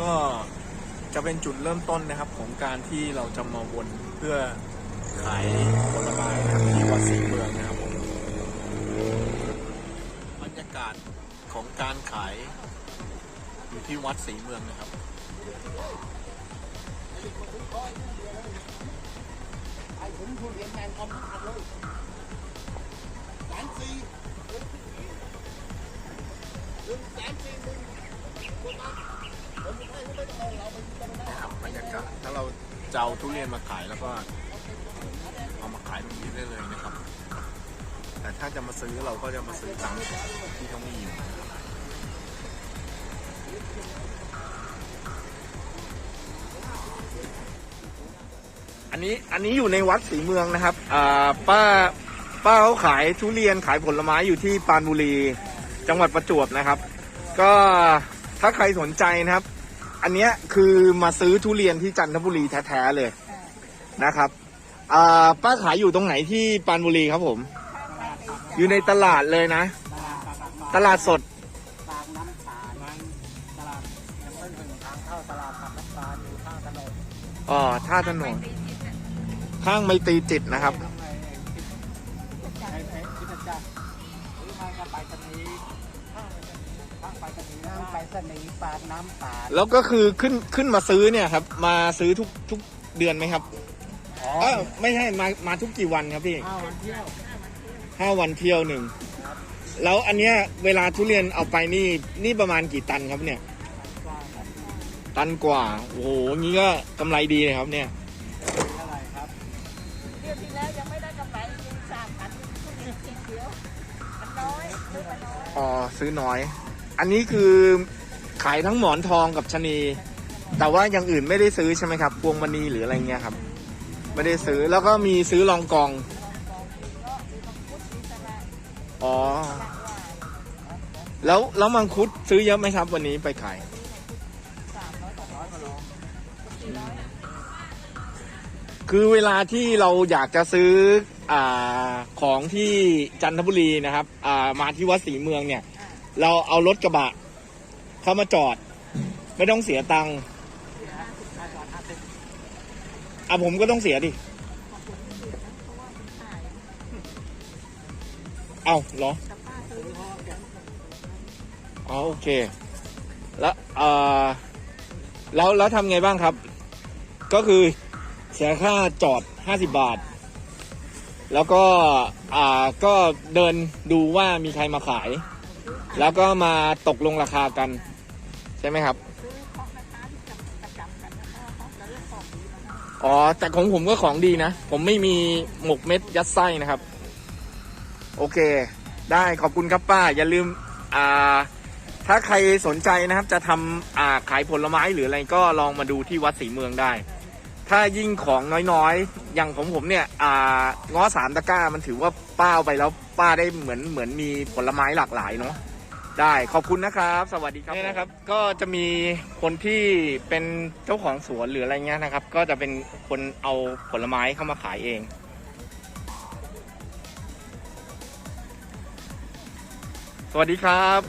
ก็จะเป็นจุดเริ่มต้นนะครับของการที่เราจะมาวนเพื่อขายผลไม้นะครับที่วัดศรีเมืองนะครับผมบรรยากาศของการขายอยู่ที่วัดศรีเมืองนะครับไอ้ผมทุเรียนแมนคอมขาดเลยแสนสี่หนึ่งแสนสี่หมื่นคนมาผมไม่ให้ไม่ต้อง ครับบรรยากาศถ้าเราจะเอาทุเรียนมาขายแล้วก็เอามาขายตรงนี้ได้เลยนะครับ แต่ถ้าจะมาซื้อเราก็จะมาซื้อตามที่เขามีอยู่อันนี้อันนี้อยู่ในวัดศรีเมืองนะครับอ่าป้าป้าเขาขายทุเรียนขายผลไม้อยู่ที่ปรานบุรี จังหวัดประจวบนะครับ ก็ถ้าใครสนใจนะครับ อันเนี้ยคือมาซื้อทุเรียนที่จันทบุรีแท้ๆเลยนะครับอ่าป้าขายอยู่ตรงไหนที่ปรานบุรีครับผม อยู่ในตลาดเลยนะ ตลาดสดตามน้ำตาลตลาดยังไม่ถึงทางเข้าตลาดตัดน้ำตาลอยู่ข้างถนนอ๋อท่าถนนข้างไมตรีจิตนะครับ สนีย์ปากน้ำตาลแล้วก็คือขึ้นขึ้นมาซื้อเนี่ยครับ มาซื้อทุกทุกเดือนไหมครับอ๋อเออไม่ใช่มามาทุกกี่วันครับพี่ห้าวันเที่ยวห้าวันเที่ยวหนึ่งแล้วอันเนี้ยเวลาทุเรียนเอาไปนี่นี่ประมาณกี่ตันครับเนี่ยกว่าครับตันกว่า โอ้โหงี้ก็กำไรดีเลยครับเนี่ย เท่าไหร่ครับเดือนที่แล้วยังไม่ได้กำไรยังสามพันทุเรียนทีเดียวมันน้อยซื้อมาน้อย อ๋อซื้อน้อย อันนี้คือขายทั้งหมอนทองกับชะนี แต่ว่าอย่างอื่นไม่ได้ซื้อใช่ไหมครับ พวงมณีหรืออะไรเงี้ยครับ ไม่ได้ซื้อแล้วก็มีซื้อรองกองลองกองอ๋อ แล้วแล้วมังคุดซื้อเยอะไหมครับ วันนี้ไปขายสามร้อยกว่าร้อยกว่าโลสี่ร้อยคือเวลาที่เราอยากจะซื้ออ่าของที่จันทบุรีนะครับอ่ามาที่วัดศรีเมืองเนี่ย เราเอารถกระบะ เขามาจอด ไม่ต้องเสียตังค์อะผมก็ต้องเสียดิ เอาเหรอแต่ป้าซื้ออ๋อโอเค แล้วเอ่อแล้วแล้วทำไงบ้างครับ ก็คือเสียค่าจอด 50 บาท แล้วก็อ่าก็เดินดูว่ามีใครมาขาย แล้วก็มาตกลงราคากัน ใช่ไหมครับ ซื้อของแม่ค้าที่จับประจำกันแล้วก็เขาจะเลือกของดีมาให้อ๋อ แต่ของผมก็ของดีนะ ผมไม่มีหมกเม็ดยัดไส้นะครับ โอเค ได้ขอบคุณครับป้า อย่าลืม อ่า ถ้าใครสนใจนะครับ จะทำอ่าขายผลไม้หรืออะไรก็ลองมาดูที่วัดศรีเมืองได้ ถ้ายิ่งของน้อยๆ อย่างของผมเนี่ย อ่าง้อสามตะกร้ามันถือว่าป้าเอาไปแล้วป้าได้เหมือนเหมือนมีผลไม้หลากหลายเนาะ ได้ขอบคุณนะครับ สวัสดีครับนี่นะครับ ก็จะมีคนที่เป็นเจ้าของสวนหรืออะไรเงี้ยนะครับ ก็จะเป็นคนเอาผลไม้เข้ามาขายเอง สวัสดีครับ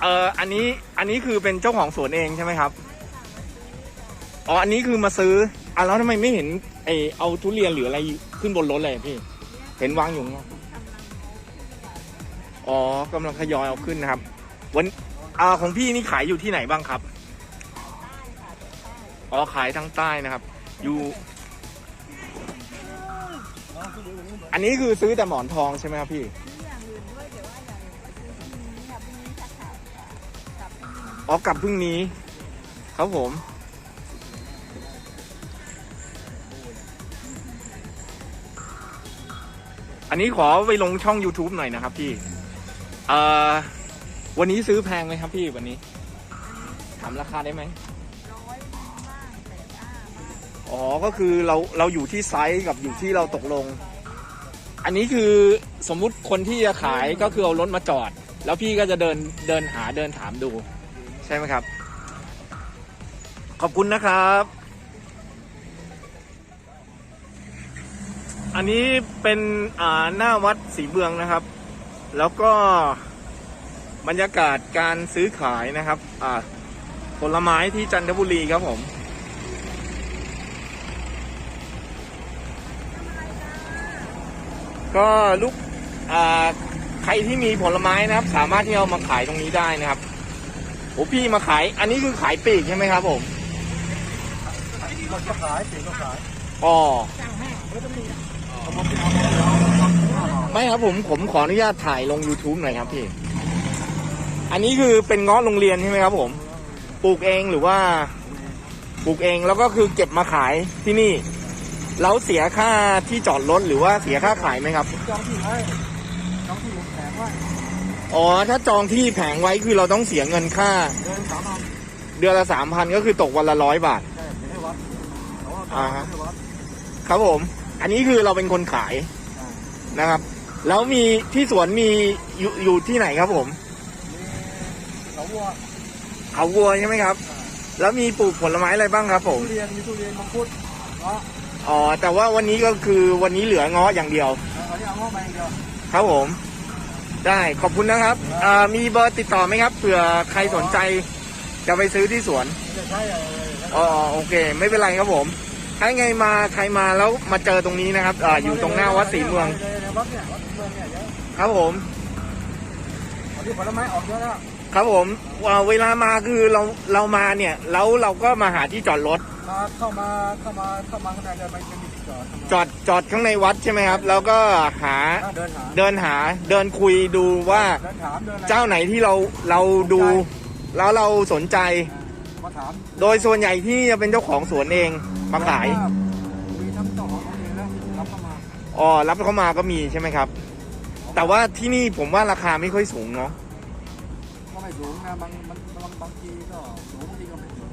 เอ่ออันนี้อันนี้คือเป็นเจ้าของสวนเองใช่ไหมครับอ๋ออันนี้คือมาซื้ออะแล้วทำไมไม่เห็นไอเอาทุเรียนหรืออะไรขึ้นบนรถเลยพี่ เห็นวางอยู่อกอ๋อกำลังทยอยเอาขึ้นนะครับ วันอ่าของพี่นี่ขายอยู่ที่ไหนบ้างครับอ๋อขายทั้งใต้นะครับ อยู่ อันนี้คือซื้อแต่หมอนทองใช่ไหมครับพี่ออย่างอื่นด้วยเดี๋ยวว่าอย่างอื่นก็ซื้อพรุ่งนี้ค่ะพรุ่งนี้จะขายกับพรุ่งนี้อ๋อกลับพรุ่งนี้ ครับผม อันนี้ขอไปลงช่อง YouTube หน่อยนะครับพี่เอ่อ วันนี้ซื้อแพงไหมครับพี่วันนี้ถามราคาได้ไหมร้อยบ้างแต่อ้าบ้างอ๋อก็คือเราเราอยู่ที่ไซส์กับอยู่ที่เราตกลง อันนี้คือสมมุติคนที่จะขายก็คือเอารถมาจอด แล้วพี่ก็จะเดินเดินหาเดินถามดู ใช่ไหมครับ ขอบคุณนะครับ อันนี้เป็นอ่าหน้าวัดศรีเบืองนะครับ แล้วก็ บรรยากาศการซื้อขายนะครับ อ่า ผลไม้ที่จันทบุรีครับผมก็ลูกอ่าใครที่มีผลไม้นะครับ สามารถที่เอามาขายตรงนี้ได้นะครับโอ้พี่มาขาย อันนี้คือขายปลีกใช่ไหมครับผมหมดก็ขายสีก็ขายอ๋อเอามาเป็นเอามาเอาเอาเอาไม่ครับผมผมขออนุญาตถ่ายลง YouTube หน่อยครับพี่ อันนี้คือเป็นเงาะโรงเรียนใช่ไหมครับผม ปลูกเองหรือว่า ปลูกเองแล้วก็คือเก็บมาขายที่นี่ แล้วเสียค่าที่จอดรถหรือว่าเสียค่าขายไหมครับ จองที่ไว้จองที่แผงไว้อ๋อ ถ้าจองที่แผงไว้คือเราต้องเสียเงินค่า เดินสามพันเดือนละสามพันก็คือตกวันละร้อยบาท ใช่ไม่ให้วัดเขาว่าอ่าฮะ ไม่ให้วัดครับผม อันนี้คือเราเป็นคนขายอ่านะครับ แล้วมีที่สวนมีอยู่อยู่ที่ไหนครับผมมี เขาวัวเขาวัวใช่ไหมครับ แล้วมีปลูกผลไม้อะไรบ้างครับผมทุเรียนมีทุเรียนมังคุดเนาะอ๋อแต่ว่าวันนี้ก็คือวันนี้เหลือเงาะอย่างเดียวเอาที่เอาเข้ามาอย่างเดียวครับผม ได้ขอบคุณนะครับอ่ามีเบอร์ติดต่อไหมครับเผื่อใครสนใจจะไปซื้อที่สวนจะใช้อะไรอ๋อโอเค ไม่เป็นไรครับผมถ้าไงมาใครมาแล้วมาเจอตรงนี้นะครับอาอยู่ตรงหน้าวัดศรีเมืองในวัดเนี่ยวัดศรีเมืองเนี่ยเยอะครับผมตอนที่ผลไม้ออกเยอะแล้ว ครับผมอ่าเวลามาคือเราเรามาเนี่ยแล้วเราก็มาหาที่จอดรถมาเข้ามาเข้ามาเข้ามาข้างในเดินไปจะมีที่จอดจอดจอดข้างในวัดใช่ไหมครับ แล้วก็หาอ่าเดินหาเดินหาเดินคุยดูว่าเดินถามเดินอะไรเจ้าไหนที่เราเราดู แล้วเราสนใจ มาถามโดยส่วนใหญ่ที่จะเป็นเจ้าของสวนเองมาขายมีทั้งเจ้าของเขาเองแล้วรับเข้ามาอ๋อรับเขามาก็มีใช่ไหมครับ แต่ว่าที่นี่ผมว่าราคาไม่ค่อยสูงเนาะก็ ไม่สูงนะบางบางบางบางทีก็สูงบางทีก็ไม่สูง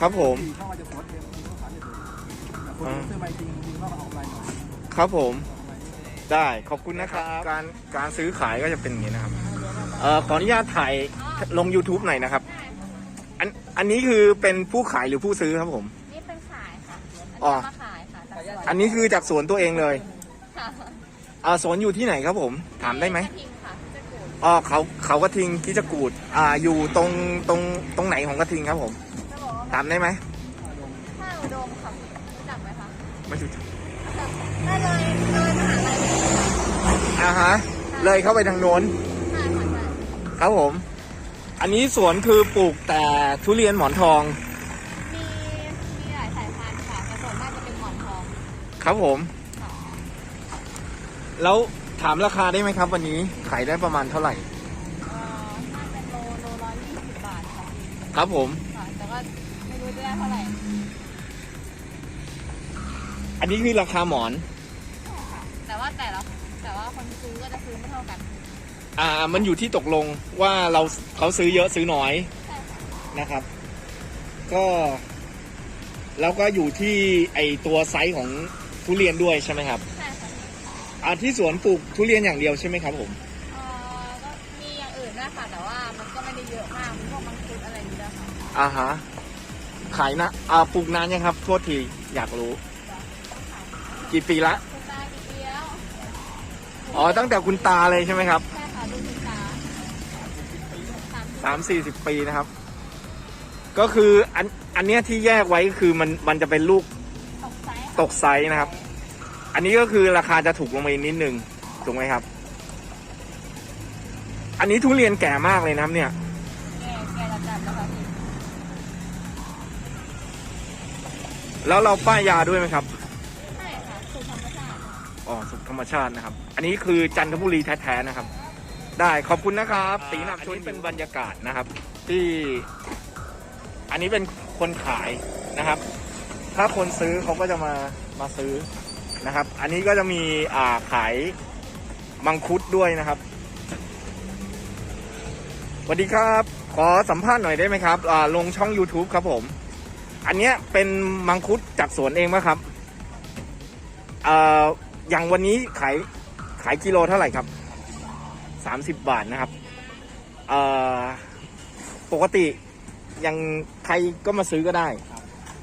ครับผมที่เข้ามาจะสวนเองบางทีก็ขายไม่ถูกแต่คนที่ซื้อมาจริงบางทีก็เอาไปหน่อยครับผม เอาไปได้ขอบคุณนะครับ การการซื้อขายก็จะเป็นอย่างนี้นะครับเอ่อขออนุญาตถ่ายลง YouTube หน่อยนะครับ อันอันนี้คือเป็นผู้ขายหรือผู้ซื้อครับผม นี่เป็นขายค่ะอ๋อมาขายค่ะจากสวนอันนี้คือจากสวนตัวเองเลยค่ะอ่าสวนอยู่ที่ไหนครับผม ถามได้ไหมกระทิงค่ะจะกูด อ๋อเขาเขากระทิงกิจกูดอ่าอยู่ตรงตรงตรงไหนของกระทิงครับผมจะบอกว่าถามได้ไหมถ้าอุดมค่ะรู้จักไหมคะไม่รู้ได้เลยเลยมหาลัยอ่าฮะเลยเข้าไปทางโน้นใช่ค่ะใช่ครับผม อันนี้สวนคือปลูกแต่ทุเรียนหมอนทองมีมีหลายสายพันธุ์ค่ะแต่ส่วนมากจะเป็นหมอนทองครับผม ค่ะแล้ว ถามราคาได้ไหมครับ วันนี้ขายได้ประมาณเท่าไหร่เอ่อถ้าเป็นโลโลร้อยยี่สิบบาทค่ะครับผม ค่ะแต่ว่าไม่รู้จะได้เท่าไหร่อันนี้คือราคาหมอนแต่ว่าแต่ละแต่ว่าคนซื้อก็จะซื้อไม่เท่ากันอ่า มันอยู่ที่ตกลงว่าเราเขาซื้อเยอะซื้อน้อยใช่ค่ะนะครับ ก็แล้วก็อยู่ที่ไอตัวไซส์ของทุเรียนด้วยใช่ไหมครับใช่ค่ะ อ่าที่สวนปลูกทุเรียนอย่างเดียวใช่ไหมครับผม เอ่อก็มีอย่างอื่นด้วยค่ะ แต่ว่ามันก็ไม่ได้เยอะมากมีพวกมังคุดอะไรอย่างเงี้ยค่ะอ่าฮะ ขายนะอ่าปลูกนานยังครับโทษทีอยากรู้ กี่ปีละ คุณตากี่ปีแล้วอ๋อ ตั้งแต่คุณตาเลยใช่ไหมครับใช่ค่ะดูคุณตาสามสามสี่สิบปีนะครับ ก็คืออันอันเนี้ยที่แยกไว้คือมันมันจะเป็นลูกตกไซส์ค่ะตกไซส์นะครับ อันนี้ก็คือราคาจะถูกลงมาอีกนิดนึงถูกไหมครับ อันนี้ทุเรียนแก่มากเลยนะครับเนี่ย แกแกระดับแล้วค่ะพี่แล้วเราป้ายยาด้วยไหมครับ ใช่ค่ะคือธรรมชาติอ๋อสุขธรรมชาตินะครับ อันนี้คือจันทบุรีแท้ๆนะครับ ได้ขอบคุณนะครับตีนับช่วยเป็นบรรยากาศนะครับ ที่ อันนี้เป็นคนขายนะครับ ถ้าคนซื้อเขาก็จะมามาซื้อ นะครับ อันนี้ก็จะมีอ่าขายมังคุดด้วยนะครับสวัสดีครับ ขอสัมภาษณ์หน่อยได้ไหมครับอ่าลงช่อง YouTube ครับผม อันเนี้ยเป็นมังคุดจากสวนเองไหมครับเอ่ออย่างวันนี้ขายขายกิโลเท่าไหร่ครับสามสิบบาทนะครับเอ่อปกติยังใครก็มาซื้อก็ได้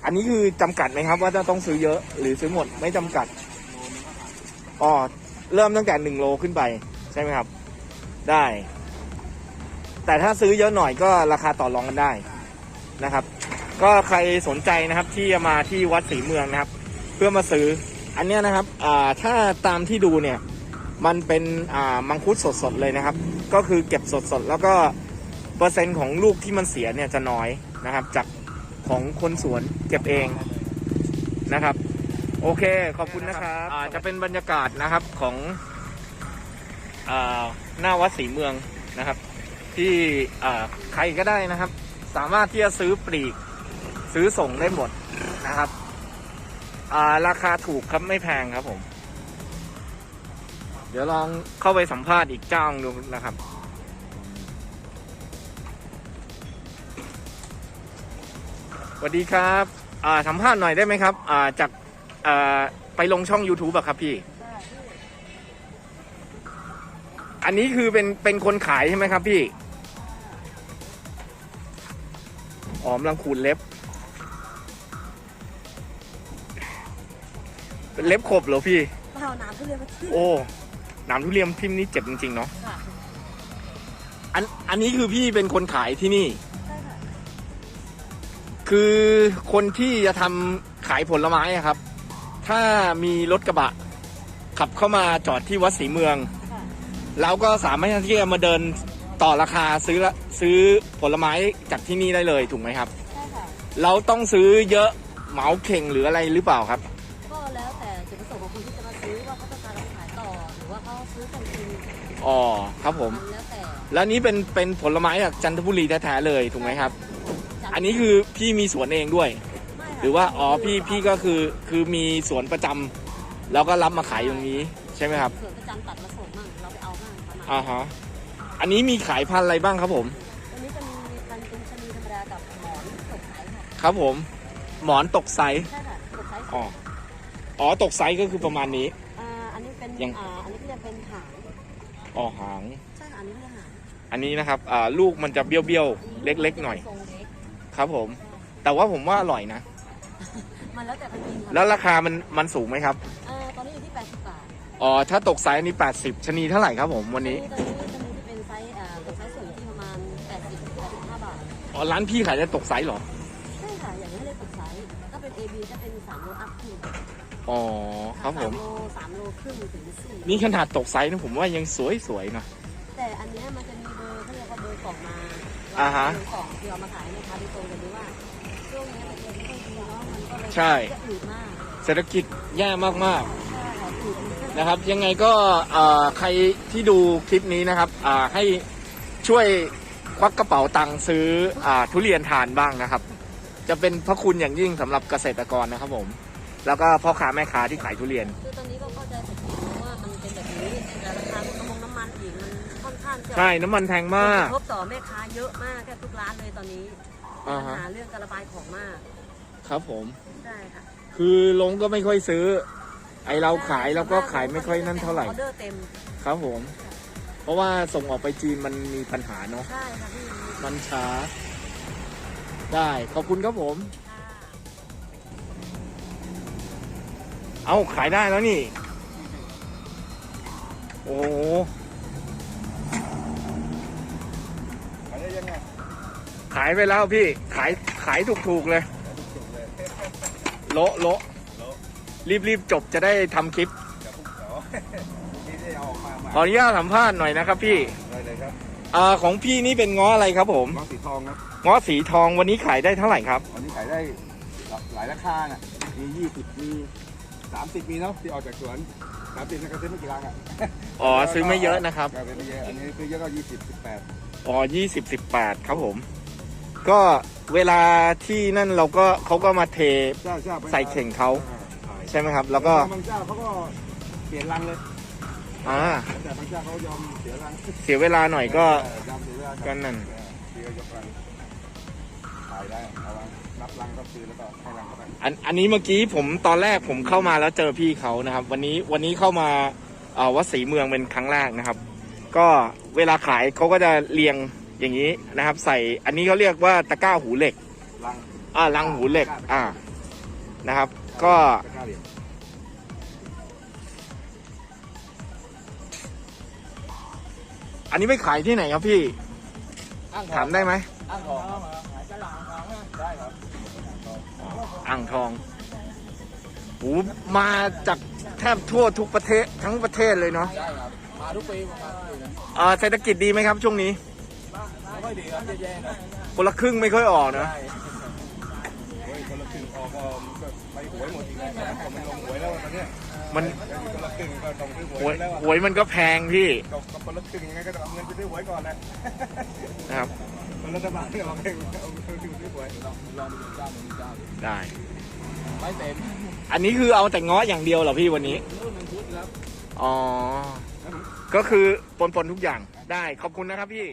อันนี้คือจำกัดไหมครับ ว่าจะต้องซื้อเยอะหรือซื้อหมดไม่จำกัดอ๋อเริ่มตั้งแต่หนึ่งโลขึ้นไป ใช่ไหมครับ ได้ แต่ถ้าซื้อเยอะหน่อยก็ราคาต่อรองกันได้นะครับ ก็ใครสนใจนะครับที่จะมาที่วัดศรีเมืองนะครับ เพื่อมาซื้อ อันเนี้ยนะครับอ่าถ้าตามที่ดูเนี่ย มันเป็นอ่ามังคุดสดๆเลยนะครับ ก็คือเก็บสดๆแล้วก็เปอร์เซ็นต์ของลูกที่มันเสียเนี่ยจะน้อยนะครับ จาก ของคนสวนเก็บเองนะครับ โอเคขอบคุณนะครับอ่าจะเป็นบรรยากาศนะครับของอ่าหน้าวัดศรีเมืองนะครับ ที่อ่าใครก็ได้นะครับ สามารถที่จะซื้อปลีก ซื้อส่งได้หมดนะครับอ่าราคาถูกครับไม่แพงครับผม เดี๋ยวลองเข้าไปสัมภาษณ์อีกเจ้าหนึ่งดูนะครับ วัสดีครับอ่าสัมภาษณ์หน่อยได้ไหมครับอ่าจากอ่าไปลงช่อง YouTube อะครับพี่ อันนี้คือเป็นเป็นคนขายใช่ไหมครับพี่อ๋อกำลังขูดเล็บ เป็นเล็บขบเหรอพี่ เปล่าน้ำทุเรียนมาที่โอ้หนามทุเรียนทิ่มนี่เจ็บจริงๆเนาะ ค่ะอันอันนี้คือพี่เป็นคนขายที่นี่ใช่ ค่ะคือคนที่จะทำขายผลไม้อะครับ ถ้ามีรถกระบะ ขับเข้ามาจอดที่วัดศรีเมือง ค่ะเราก็สามารถที่จะมาเดินต่อราคาซื้อละซื้อผลไม้จากที่นี่ได้เลยถูกไหมครับ ใช่ค่ะ เราต้องซื้อเยอะเหมาเข่งหรืออะไรหรือเปล่าครับ ก็แล้วแต่จุดประสงค์ของคนที่จะมาซื้อว่าเขาต้องการเอาไปขายต่อ หรือว่าเขาซื้อกันเองอ๋อครับผม มันแล้วแต่แล้วนี้เป็นเป็นผลไม้จากจันทบุรีแท้ๆเลยถูกไหมครับจัด อันนี้คือพี่มีสวนเองด้วยไม่ค่ะหรือว่า อ๋อ พี่ พี่ก็คือ คือมีสวนประจำแล้วก็รับมาขายอย่างนี้ใช่ไหมครับ ส่วนประจำตัดมาส่งมั่งเราไปเอามั่งประมาณอ่าฮะ อันนี้มีขายพันธุ์อะไรบ้างครับผมอันนี้จะมีพันธุ์เป็นชะนีธรรมดากับหมอนตกไซส์ค่ะครับผม หมอนตกไซส์ใช่ค่ะตกไซส์อ๋อ อ๋อ ตกไซส์ก็คือประมาณนี้ อ่าอันนี้เป็นยัง อ่าอันนี้ก็จะเป็นหางอ๋อหาง ใช่ค่ะอันนี้เรียกหางอันนี้นะครับ อ่า ลูกมันจะเบี้ยวๆ เล็กๆ หน่อย ทรงเล็ก ครับผม แต่ว่าผมว่าอร่อยนะ มันแล้วแต่คนกินค่ะแล้วราคามันมันสูงไหมครับอ่าตอนนี้อยู่ที่ 80 บาทอ๋อ ถ้าตกไซส์อันนี้ 80ชะนีเท่าไหร่ครับผมวันนี้ ตอนนี้จะมีที่เป็นไซส์อ่าตกไซส์สูงที่ประมาณ 80 85 บาท อ๋อ ร้านพี่ขายได้ตกไซส์เหรอ ใช่ค่ะ อย่างนี้เรียกตกไซส์ถ้าเป็น AB จะเป็น3โลอัพขึ้นอ๋อ ครับผม3โล3โลครึ่งถึง4นี่ขนาดตกไซส์นะผมว่ายังสวยๆนะแต่อันเนี้ยมันจะมีเบอร์เขาเรียกว่าเบอร์กล่องมา อ่าฮะเบอร์กล่องที่เอามาขายในคาดิโตกันดีว่าช่วงนี้แต่เดือนไม่ค่อยดีเนาะมันก็เลยใช่ จะอืดมากเศรษฐกิจแย่มากใช่ค่ะอืดมันก็ๆนะครับ ยังไงก็เอ่อใครที่ดูคลิปนี้นะครับอ่าให้ช่วยควักกระเป๋าตังค์ซื้ออ่าทุเรียนทานบ้างนะครับ จะเป็นพระคุณอย่างยิ่งสำหรับเกษตรกรนะครับผม แล้วก็พ่อค้าแม่ค้าที่ขายทุเรียน คือตอนนี้ก็างจะใช่น้ำมันแพงมากกระทบต่อแม่ค้าเยอะมากแทบทุกร้านเลยตอนนี้อ่าปัญฮะหาเรื่องการระบายของมาก ครับผมใช่ค่ะคือลงก็ไม่ค่อยซื้อ ไอเราขายเราก็ขายไม่ค่อยนั่นเท่าไหร่ออเดอร์เต็มครับผม เพราะว่าส่งออกไปจีนมันมีปัญหาเนาะใช่ค่ะพี่มันช้า ได้ขอบคุณครับผมค่ะเอาขายได้แล้วนี่ โอ้ ขายไปแล้วพี่ ขายขายถูกๆเลยถูกเลยโละโละโละรีบรีบจบจะได้ทำคลิปเดี๋ยวพวกเขาที่ได้เอาออกมาใหม่ขออนุญาตสัมภาษณ์หน่อยนะครับพี่ได้เลยครับอ่าของพี่นี่เป็นง้ออะไรครับผมน้องสีทองครับง้อสีทองวันนี้ขายได้เท่าไหร่ครับ วันนี้ขายได้หลายราคาน่ะมียี่สิบมีสามสิบมีเนาะที่ออกจากสวนสามสิบนะครับซื้อไม่กี่ลังอะอ๋อซื้อไม่เยอะนะครับก็ไม่เยอะอันนี้ซื้อเยอะก็ยี่สิบสิบแปดอ๋อยี่สิบสิบแปดครับผม ก็เวลาที่นั่นเราก็เขาก็มาเทเจ้าเจ้าใส่เข่งเขาขายใช่ไหมครับ แล้วก็ บางเจ้าเขาก็เปลี่ยนรังเลยอ่า แต่บางเจ้าเขายอมเสียรังเสียเวลาหน่อยก็เยอมเสียเวลาก็นั่นเดียวยกรังขายได้เอารังรับรังก็ซื้อแล้วก็ให้รังเข้าไปอันอันนี้เมื่อกี้ผมตอนแรกผมเข้ามาแล้วเจอพี่เขานะครับ วันนี้วันนี้เข้ามาเอ่อวัดศรีเมืองเป็นครั้งแรกนะครับ ก็เวลาขายเขาก็จะเรียง อย่างนี้นะครับ ใส่อันนี้เขาเรียกว่าตะกร้าหูเหล็กรังอ่าลังหูเหล็กอ่านะครับ ก็ตะกร้าเหรียญอันนี้ไปขายที่ไหนครับพี่ อ้างทองถามได้ไหมอ้างทองขายตลาดของได้ครับอ่างทองโอ้มาจากแทบทั่วทุกประเทศทั้งประเทศเลยเนาะได้ครับมาทุกปีประมาณทุกปีนะ เอ่อเศรษฐกิจดีไหมครับช่วงนี้ไม่ค่อย ดีครับแย่ๆนะคนละครึ่งไม่ค่อยออกนะเฮ้ยคนละครึ่งออกก็ไปหวยหมดอีกแล้วนะมันลงหวยแล้วตอนเนี้ยมันคนละครึ่งก็ต้องซื้อหหววยยแล้วหวยมันก็แพงพี่ก็คนละครึ่งยังไงก็ต้องเอาเงินไปซื้อหวยก่อนแหละ นะครับคนรัฐบาลเนี่ยเอาเงินเอาเงินไปซื้อหวยลองลองดูเจ้าหนึ่งเจ้าได้ ไม่เต็มอันนี้คือเอาแต่เง้ออย่างเดียวเหรอพี่วันนี้ รุ่นหนึ่งชุดครับ อ๋อ ก็คือปนๆทุกอย่างได้ขอบคุณนะครับพี่